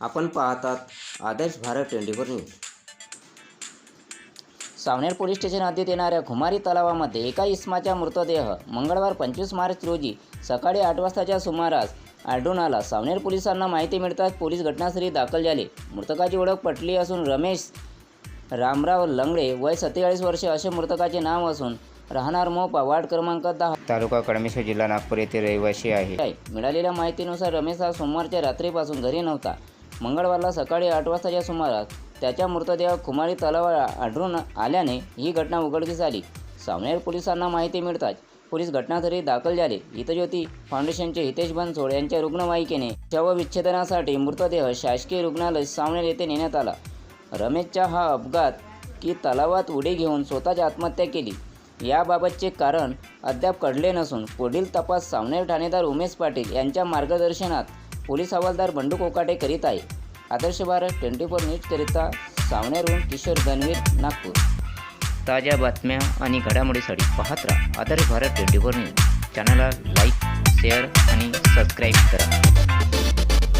आपण पाहतात Adarsh Bharat twenty four news. Saoner police station हद्दीत येणाऱ्या खुमारी तलावामध्ये एका इस्माचा मृतदेह मंगळवार पंचवीस मार्च रोजी सकाळी आठ वाजताच्या सुमारास आढळून आला. सावनेर पोलिसांना माहिती मिळताच पोलीस घटनास्थळी दाखल झाले. मृतकाची ओळख पटली असून रमेश रामराव लंगडे वय सत्तेचाळीस वर्ष असे मृतकाचे नाव असून राहणार मोपा वार्ड क्रमांक दहा. तालुका कडमेश्वर जिल्हा नागपूर येथे रहिवासी आहे. मिळालेल्या माहितीनुसार रमेश हा सोमवारच्या रात्रीपासून घरी नव्हता. मंगळवारला सकाळी आठ वाजताच्या सुमारास त्याच्या मृतदेह खुमारी तलावाला आढळून आल्याने ही घटना उघडकीस आली. सावनेर पोलिसांना माहिती मिळताच पोलीस घटनास्थळी दाखल झाले. हितज्योती फाउंडेशनचे हितेश बनसोड यांच्या रुग्णवाहिकेने शवविच्छेदनासाठी मृतदेह शासकीय रुग्णालय सावनेर येथे नेण्यात आला. रमेशचा हा अपघात की तलावात उडी घेऊन स्वतःची आत्महत्या केली याबाबतचे कारण अद्याप कळले नसून पुढील तपास सावनेर ठाणेदार उमेश पाटील यांच्या मार्गदर्शनात पोलीस हवालदार बंडू कोकाटे करीत आहे. आदर्श भारत ट्वेंटी फोर न्यूजकरिता सावनेरहून किशोर गणवीर नागपूर. ताज्या बातम्या आणि घडामोडीसाठी पाहत राहा. Adarsh Bharat twenty four news. चॅनलला लाईक शेअर आणि सबस्क्राईब करा.